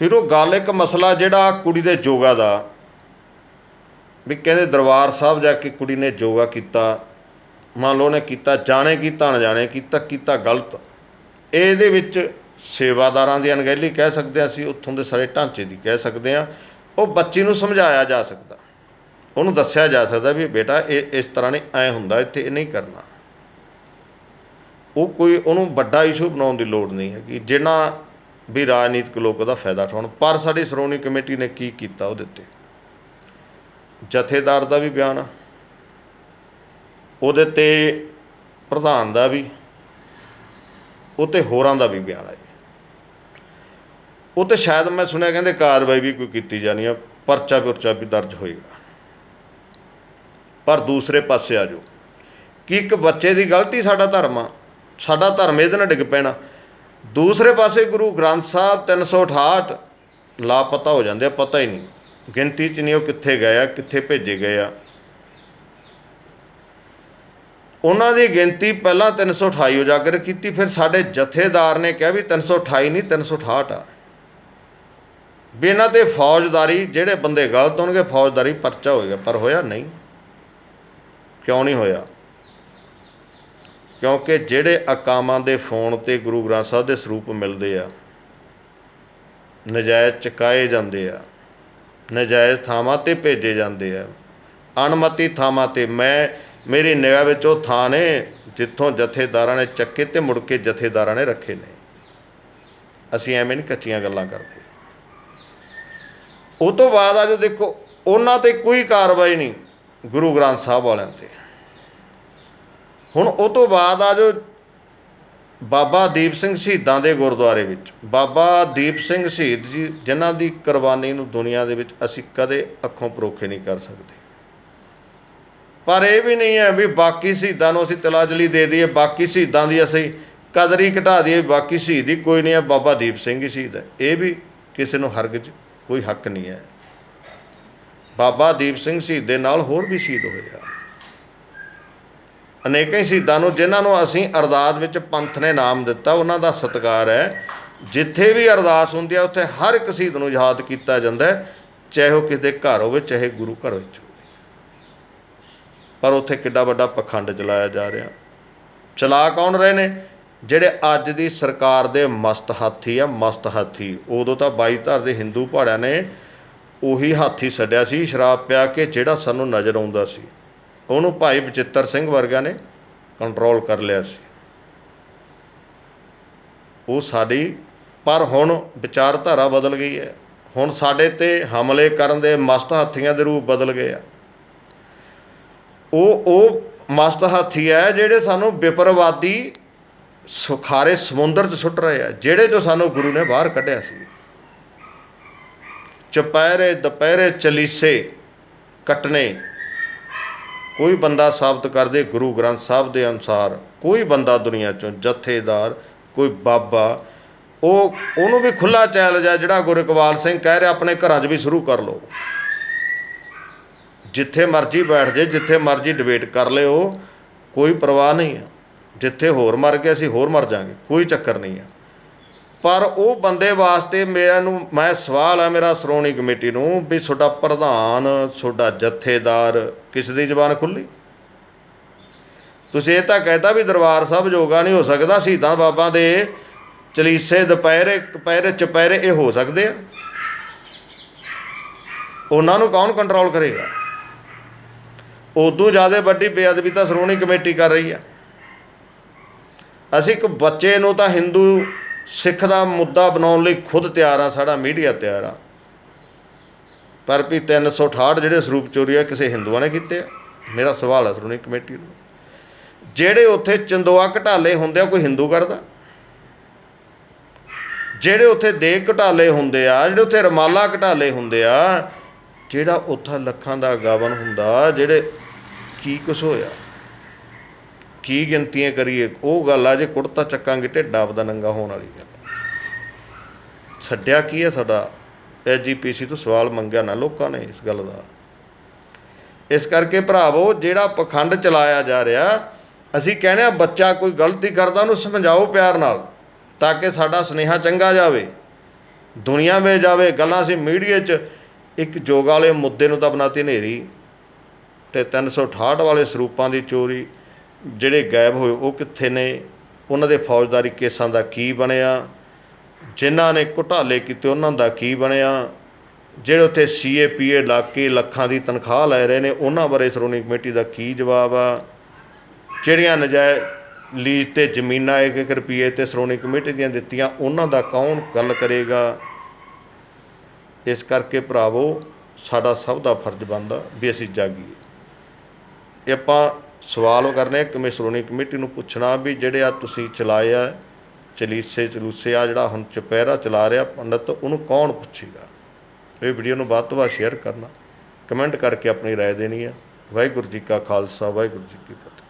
ਫਿਰ ਉਹ ਗੱਲ ਇੱਕ ਮਸਲਾ ਜਿਹੜਾ ਕੁੜੀ ਦੇ ਯੋਗਾ ਦਾ, ਵੀ ਕਹਿੰਦੇ ਦਰਬਾਰ ਸਾਹਿਬ ਜਾ ਕੇ ਕੁੜੀ ਨੇ ਯੋਗਾ ਕੀਤਾ, ਮੰਨ ਲਓ ਨੇ ਕੀਤਾ, ਜਾਣੇ ਕੀਤਾ, ਅਣਜਾਣੇ ਕੀਤਾ ਕੀਤਾ ਗਲਤ, ਇਹਦੇ ਵਿੱਚ ਸੇਵਾਦਾਰਾਂ ਦੀ ਅਣਗਹਿਲੀ ਕਹਿ ਸਕਦੇ ਹਾਂ ਅਸੀਂ, ਉੱਥੋਂ ਦੇ ਸਾਰੇ ਢਾਂਚੇ ਦੀ ਕਹਿ ਸਕਦੇ ਹਾਂ, ਉਹ ਬੱਚੀ ਨੂੰ ਸਮਝਾਇਆ ਜਾ ਸਕਦਾ। ਉਹਨੂੰ ਦੱਸਿਆ ਜਾ ਸਕਦਾ ਵੀ ਬੇਟਾ, ਇਹ ਇਸ ਤਰ੍ਹਾਂ ਨਹੀਂ, ਐ ਹੁੰਦਾ, ਇੱਥੇ ਇਹ ਨਹੀਂ ਕਰਨਾ। ਉਹ ਕੋਈ, ਉਹਨੂੰ ਵੱਡਾ ਇਸ਼ੂ ਬਣਾਉਣ ਦੀ ਲੋੜ ਨਹੀਂ ਹੈਗੀ। ਜਿਹਨਾਂ ਵੀ ਰਾਜਨੀਤਿਕ ਲੋਕ ਉਹਦਾ ਫਾਇਦਾ ਉਠਾਉਣ। ਪਰ ਸਾਡੀ ਸ਼੍ਰੋਮਣੀ ਕਮੇਟੀ ਨੇ ਕੀ ਕੀਤਾ ਉਹਦੇ ਉੱਤੇ ਜਥੇਦਾਰ ਦਾ ਵੀ ਬਿਆਨ ਆ। ਉਹਦੇ ਤੇ ਪ੍ਰਧਾਨ ਦਾ ਵੀ ਉਹ ਤੇ ਹੋਰਾਂ ਦਾ ਵੀ ਬਿਆਨ ਆ ਉਹ ਤੇ ਸ਼ਾਇਦ ਮੈਂ ਸੁਣਿਆ ਕਹਿੰਦੇ ਕਾਰਵਾਈ ਵੀ ਕੋਈ ਕੀਤੀ ਜਾਣੀ ਆ, ਪਰਚਾ ਪੁਰਚਾ ਵੀ ਦਰਜ ਹੋਏਗਾ। ਪਰ ਦੂਸਰੇ ਪਾਸੇ ਆ ਜਾਓ। ਕਿ ਇੱਕ ਬੱਚੇ ਦੀ ਗਲਤੀ ਸਾਡਾ ਧਰਮ ਆ, ਸਾਡਾ ਧਰਮ ਇਹਦੇ ਨਾਲ ਡਿੱਗ ਪੈਣਾ। ਦੂਸਰੇ ਪਾਸੇ ਗੁਰੂ ਗ੍ਰੰਥ ਸਾਹਿਬ 368 ਲਾਪਤਾ ਹੋ ਜਾਂਦੇ ਆ, ਪਤਾ ਹੀ ਨਹੀਂ। ਗਿਣਤੀ 'ਚ ਨਹੀਂ ਉਹ ਕਿੱਥੇ ਗਏ ਆ, ਕਿੱਥੇ ਭੇਜੇ ਗਏ ਆ। ਉਹਨਾਂ ਦੀ ਗਿਣਤੀ ਪਹਿਲਾਂ 328 ਉਜਾਗਰ ਕੀਤੀ, ਫਿਰ ਸਾਡੇ ਜਥੇਦਾਰ ਨੇ ਕਿਹਾ ਵੀ 328 ਨਹੀਂ 368 ਆ। ਵੀ ਇਹਨਾਂ ਤੇ ਫੌਜਦਾਰੀ, ਜਿਹੜੇ ਬੰਦੇ ਗਲਤ ਹੋਣਗੇ, ਫੌਜਦਾਰੀ ਪਰਚਾ ਹੋਏਗਾ, ਪਰ ਹੋਇਆ ਨਹੀਂ। ਕਿਉਂ ਨਹੀਂ ਹੋਇਆ? ਕਿਉਂਕਿ ਜਿਹੜੇ ਅਕਾਮਾਂ ਦੇ ਫੋਨ ਤੇ ਗੁਰੂ ਗ੍ਰੰਥ ਸਾਹਿਬ ਦੇ ਸਰੂਪ ਮਿਲਦੇ ਆ, ਨਜਾਇਜ਼ ਚਕਾਏ ਜਾਂਦੇ ਆ, ਨਜਾਇਜ਼ ਥਾਵਾਂ ਤੇ ਭੇਜੇ ਜਾਂਦੇ ਆ, ਅਣਮਤੀ ਥਾਵਾਂ ਤੇ। ਮੈਂ, ਮੇਰੀ ਨਿਗਾਹ ਵਿੱਚ ਉਹ ਥਾਂ ਨੇ ਜਿੱਥੋਂ ਜਥੇਦਾਰਾਂ ਨੇ ਚੱਕੇ ਤੇ ਮੁੜ ਕੇ ਜਥੇਦਾਰਾਂ ਨੇ ਰੱਖੇ ਨੇ। ਅਸੀਂ ਐਵੇਂ ਨਹੀਂ ਕੱਚੀਆਂ ਗੱਲਾਂ ਕਰਦੇ। ਉਹ ਤੋਂ ਬਾਅਦ ਆ ਜੋ ਦੇਖੋ, ਉਹਨਾਂ ਤੇ ਕੋਈ ਕਾਰਵਾਈ ਨਹੀਂ ਗੁਰੂ ਗ੍ਰੰਥ ਸਾਹਿਬ ਵਾਲਿਆਂ ਤੇ। ਹੁਣ ਉਹ ਤੋਂ ਬਾਅਦ ਆ ਜੋ ਬਾਬਾ ਦੀਪ ਸਿੰਘ ਸ਼ਹੀਦਾਂ ਦੇ ਗੁਰਦੁਆਰੇ ਵਿੱਚ। ਬਾਬਾ ਦੀਪ ਸਿੰਘ ਸ਼ਹੀਦ ਜੀ, ਜਿਨ੍ਹਾਂ ਦੀ ਕੁਰਬਾਨੀ ਨੂੰ ਦੁਨੀਆ ਦੇ ਵਿੱਚ ਅਸੀਂ ਕਦੇ ਅੱਖੋਂ ਪਰੋਖੇ ਨਹੀਂ ਕਰ ਸਕਦੇ। ਪਰ ਇਹ ਵੀ ਨਹੀਂ ਹੈ ਵੀ ਬਾਕੀ ਸ਼ਹੀਦਾਂ ਨੂੰ ਅਸੀਂ ਤਲਾਜਲੀ ਦੇ ਦਈਏ, ਬਾਕੀ ਸ਼ਹੀਦਾਂ ਦੀ ਅਸੀਂ ਕਦਰ ਹੀ ਘਟਾ ਦਈਏ, ਬਾਕੀ ਸ਼ਹੀਦ ਹੀ ਕੋਈ ਨਹੀਂ ਹੈ, ਬਾਬਾ ਦੀਪ ਸਿੰਘ ਹੀ ਸ਼ਹੀਦ ਹੈ। ਇਹ ਵੀ ਕਿਸੇ ਨੂੰ ਹਰਗਿਜ਼ ਕੋਈ ਹੱਕ ਨਹੀਂ ਹੈ। ਬਾਬਾ ਦੀਪ ਸਿੰਘ ਸ਼ਹੀਦ ਦੇ ਨਾਲ ਹੋਰ ਵੀ ਸ਼ਹੀਦ ਹੋਏ ਆ। ਅਨੇਕਾਂ ਸ਼ਹੀਦਾਂ ਨੂੰ, ਜਿਨ੍ਹਾਂ ਨੂੰ ਅਸੀਂ ਅਰਦਾਸ ਵਿੱਚ ਪੰਥ ਨੇ ਨਾਮ ਦਿੱਤਾ, ਉਹਨਾਂ ਦਾ ਸਤਿਕਾਰ ਹੈ। ਜਿੱਥੇ ਵੀ ਅਰਦਾਸ ਹੁੰਦੀ ਹੈ, ਉੱਥੇ ਹਰ ਇੱਕ ਸ਼ਹੀਦ ਨੂੰ ਯਾਦ ਕੀਤਾ ਜਾਂਦਾ ਹੈ, ਚਾਹੇ ਉਹ ਕਿਸੇ ਦੇ ਘਰ ਹੋਵੇ, ਚਾਹੇ ਗੁਰੂ ਘਰ ਵਿੱਚ ਹੋਵੇ। ਪਰ ਉੱਥੇ ਕਿੱਡਾ ਵੱਡਾ ਪਖੰਡ ਚਲਾਇਆ ਜਾ ਰਿਹਾ। ਚਲਾ ਕੌਣ ਰਹੇ ਨੇ? ਜਿਹੜੇ ਅੱਜ ਦੀ ਸਰਕਾਰ ਦੇ ਮਸਤ ਹਾਥੀ ਆ, ਮਸਤ ਹਾਥੀ। ਉਦੋਂ ਤਾਂ ਬਾਈ ਧਰ ਦੇ ਹਿੰਦੂ ਪਹਾੜਿਆਂ ਨੇ ਉਹੀ ਹਾਥੀ ਛੱਡਿਆ ਸੀ, ਸ਼ਰਾਬ ਪਿਆ ਕੇ, ਜਿਹੜਾ ਸਾਨੂੰ ਨਜ਼ਰ ਆਉਂਦਾ ਸੀ। ਉਹਨੂੰ ਭਾਈ ਬਚਿੱਤਰ ਸਿੰਘ ਵਰਗਾ ਨੇ ਕੰਟਰੋਲ ਕਰ ਲਿਆ ਸੀ। ਉਹ ਸਾਡੀ, ਪਰ ਹੁਣ ਵਿਚਾਰਧਾਰਾ ਬਦਲ ਗਈ ਹੈ। ਹੁਣ ਸਾਡੇ ਤੇ ਹਮਲੇ ਕਰਨ ਦੇ ਮਸਤ ਹਾਥੀਆਂ ਦੇ ਰੂਪ ਬਦਲ ਗਏ ਆ। ਉਹ ਉਹ ਮਸਤ ਹਾਥੀ ਹੈ ਜਿਹੜੇ ਸਾਨੂੰ ਵਿਪਰਵਾਦੀ ਸੁਖਾਰੇ ਸਮੁੰਦਰ 'ਚ ਸੁੱਟ ਰਹੇ ਆ, ਜਿਹੜੇ ਤੋਂ ਸਾਨੂੰ ਗੁਰੂ ਨੇ ਬਾਹਰ ਕੱਢਿਆ ਸੀ। ਚਪੈਰੇ ਦੁਪਹਿਰੇ ਚਲੀਸੇ ਕਟਨੇ ਕੋਈ ਬੰਦਾ ਸਾਬਤ ਕਰਦੇ ਗੁਰੂ ਗ੍ਰੰਥ ਸਾਹਿਬ ਦੇ ਅਨੁਸਾਰ, ਕੋਈ ਬੰਦਾ ਦੁਨੀਆ ਚੋਂ ਜਥੇਦਾਰ, ਕੋਈ ਬਾਬਾ, ਉਹ, ਉਹਨੂੰ ਵੀ ਖੁੱਲਾ ਚੈਲੰਜ ਹੈ ਜਿਹੜਾ ਗੁਰੂ ਇਕਬਾਲ ਸਿੰਘ ਕਹਿ ਰਿਹਾ, ਆਪਣੇ ਘਰਾਂ 'ਚ ਵੀ ਸ਼ੁਰੂ ਕਰ ਲਓ। ਜਿੱਥੇ ਮਰਜ਼ੀ ਬੈਠ ਜੇ, ਜਿੱਥੇ ਮਰਜ਼ੀ ਡਿਬੇਟ ਕਰ ਲਿਓ, ਕੋਈ ਪਰਵਾਹ ਨਹੀਂ ਹੈ ਜਿੱਥੇ ਹੋਰ ਮਰ ਗਏ ਅਸੀਂ ਹੋਰ ਮਰ ਜਾਾਂਗੇ, ਕੋਈ ਚੱਕਰ ਨਹੀਂ ਹੈ ਪਰ ਉਹ ਬੰਦੇ ਵਾਸਤੇ ਮੇਰਾ ਨੂੰ, ਮੈਂ ਸਵਾਲ ਆ ਮੇਰਾ ਸ਼੍ਰੋਮਣੀ ਕਮੇਟੀ ਨੂੰ ਵੀ ਤੁਹਾਡਾ ਪ੍ਰਧਾਨ, ਤੁਹਾਡਾ ਜਥੇਦਾਰ ਕਿਸ ਦੀ ਜ਼ਬਾਨ ਖੁੱਲੀ? ਤੁਸੀਂ ਇਹ ਤਾਂ ਕਹਿਤਾ ਵੀ ਦਰਬਾਰ ਸਾਹਿਬ ਯੋਗਾ ਨਹੀਂ ਹੋ ਸਕਦਾ, ਸ਼ਹੀਦਾਂ ਬਾਬਾ ਦੇ ਚਲੀਸੇ ਦੁਪਹਿਰੇ ਦੁਪਹਿਰੇ, ਚੁਪਹਿਰੇ ਇਹ ਹੋ ਸਕਦੇ ਆ। ਉਹਨਾਂ ਨੂੰ ਕੌਣ ਕੰਟਰੋਲ ਕਰੇਗਾ? ਉਦੋਂ ਜ਼ਿਆਦਾ ਵੱਡੀ ਬੇਅਦਬੀ ਤਾਂ ਸ਼੍ਰੋਮਣੀ ਕਮੇਟੀ ਕਰ ਰਹੀ ਆ। ਅਸੀਂ ਇੱਕ ਬੱਚੇ ਨੂੰ ਤਾਂ ਹਿੰਦੂ ਸਿੱਖ ਦਾ ਮੁੱਦਾ ਬਣਾਉਣ ਲਈ ਖੁਦ ਤਿਆਰ ਆ, ਸਾਡਾ ਮੀਡੀਆ ਤਿਆਰ ਆ। ਪਰ ਵੀ 368 ਜਿਹੜੇ ਸਰੂਪ ਚੋਰੀ ਆ ਕਿਸੇ ਹਿੰਦੂਆਂ ਨੇ ਕੀਤੇ ਆ। ਮੇਰਾ ਸਵਾਲ ਹੈ ਸ਼੍ਰੋਮਣੀ ਕਮੇਟੀ ਨੂੰ ਜਿਹੜੇ ਉੱਥੇ ਚੰਦੋਆ ਘਟਾਲੇ ਹੁੰਦੇ ਆ ਕੋਈ ਹਿੰਦੂ ਕਰਦਾ? ਜਿਹੜੇ ਉੱਥੇ ਦੇਗ ਘਟਾਲੇ ਹੁੰਦੇ ਆ, ਜਿਹੜੇ ਉੱਥੇ ਰਮਾਲਾ ਘਟਾਲੇ ਹੁੰਦੇ ਆ, ਜਿਹੜਾ ਉੱਥੇ ਲੱਖਾਂ ਦਾ ਗਾਵਨ ਹੁੰਦਾ, ਜਿਹੜੇ ਕੀ ਕੁਛ ਹੋਇਆ? ਕੀ ਗਿਣਤੀਆਂ ਕਰੀਏ? ਉਹ ਗੱਲ ਆ, ਜੇ ਕੁੜਤਾ ਚੱਕਾਂਗੇ, ਢਿੱਡ ਆਪਦਾ ਨੰਗਾ ਹੋਣ ਵਾਲੀ ਗੱਲ। ਛੱਡਿਆ ਕੀ ਹੈ ਸਾਡਾ? ਐਜੀਪੀਸੀ ਤੋਂ ਸਵਾਲ ਮੰਗਿਆ ਨਾ ਲੋਕਾਂ ਨੇ ਇਸ ਗੱਲ ਦਾ। ਇਸ ਕਰਕੇ ਭਰਾਵੋ, ਜਿਹੜਾ ਪਖੰਡ ਚਲਾਇਆ ਜਾ ਰਿਹਾ, ਅਸੀਂ ਕਹਿੰਦੇ ਆ ਬੱਚਾ ਕੋਈ ਗਲਤੀ ਕਰਦਾ, ਉਹਨੂੰ ਸਮਝਾਓ ਪਿਆਰ ਨਾਲ, ਤਾਂ ਕਿ ਸਾਡਾ ਸੁਨੇਹਾ ਚੰਗਾ ਜਾਵੇ। ਦੁਨੀਆ ਵਿੱਚ ਜਾਵੇ, ਗੱਲਾਂ ਸੀ ਮੀਡੀਆ 'ਚ, ਇੱਕ ਜੋਗ ਵਾਲੇ ਮੁੱਦੇ ਨੂੰ ਤਾਂ ਬਣਾਤੀ ਹਨੇਰੀ ਤੇ 368 ਵਾਲੇ ਸਰੂਪਾਂ ਦੀ ਚੋਰੀ ਜਿਹੜੇ ਗਾਇਬ ਹੋਏ, ਉਹ ਕਿੱਥੇ ਨੇ? ਉਹਨਾਂ ਦੇ ਫੌਜਦਾਰੀ ਕੇਸਾਂ ਦਾ ਕੀ ਬਣਿਆ? ਜਿਨ੍ਹਾਂ ਨੇ ਘੁਟਾਲੇ ਕੀਤੇ, ਉਹਨਾਂ ਦਾ ਕੀ ਬਣਿਆ? ਜਿਹੜੇ ਉੱਥੇ ਸੀਏਪੀਏ ਲਾ ਕੇ ਲੱਖਾਂ ਦੀ ਤਨਖਾਹ ਲੈ ਰਹੇ ਨੇ, ਉਹਨਾਂ ਬਾਰੇ ਸ਼੍ਰੋਮਣੀ ਕਮੇਟੀ ਦਾ ਕੀ ਜਵਾਬ ਆ? ਜਿਹੜੀਆਂ ਨਜਾਇਜ਼ ਲੀਜ਼ ਤੇ ਜ਼ਮੀਨਾਂ ਇੱਕ ਇੱਕ ਰੁਪਏ ਤੇ ਸ਼੍ਰੋਮਣੀ ਕਮੇਟੀ ਦੀਆਂ ਦਿੱਤੀਆਂ, ਉਹਨਾਂ ਦਾ ਕੌਣ ਗੱਲ ਕਰੇਗਾ? ਇਸ ਕਰਕੇ ਭਰਾਵੋ, ਸਾਡਾ ਸਭ ਦਾ ਫਰਜ਼ ਬਣਦਾ ਵੀ ਅਸੀਂ ਜਾਗੀਏ। ਇਹ ਆਪਾਂ ਸਵਾਲ ਉਹ ਕਰਨੇ ਆ ਕਿਵੇਂ ਸ਼੍ਰੋਮਣੀ ਕਮੇਟੀ ਨੂੰ ਪੁੱਛਣਾ ਵੀ ਜਿਹੜੇ ਆ ਤੁਸੀਂ ਚਲਾਏ ਆ ਚਲੀਸੇ ਚਲੂਸੇ ਆ ਜਿਹੜਾ ਹੁਣ ਚੁਪਹਿਰਾ ਚਲਾ ਰਿਹਾ ਪੰਡਤ ਉਹਨੂੰ ਕੌਣ ਪੁੱਛੇਗਾ ਇਹ ਵੀਡੀਓ ਨੂੰ ਵੱਧ ਤੋਂ ਵੱਧ ਸ਼ੇਅਰ ਕਰਨਾ ਕਮੈਂਟ ਕਰਕੇ ਆਪਣੀ رائے ਦੇਣੀ ਹੈ ਵਾਹਿਗੁਰੂ ਜੀ ਕਾ ਖਾਲਸਾ ਵਾਹਿਗੁਰੂ ਜੀ ਕੀ ਫਤਿਹ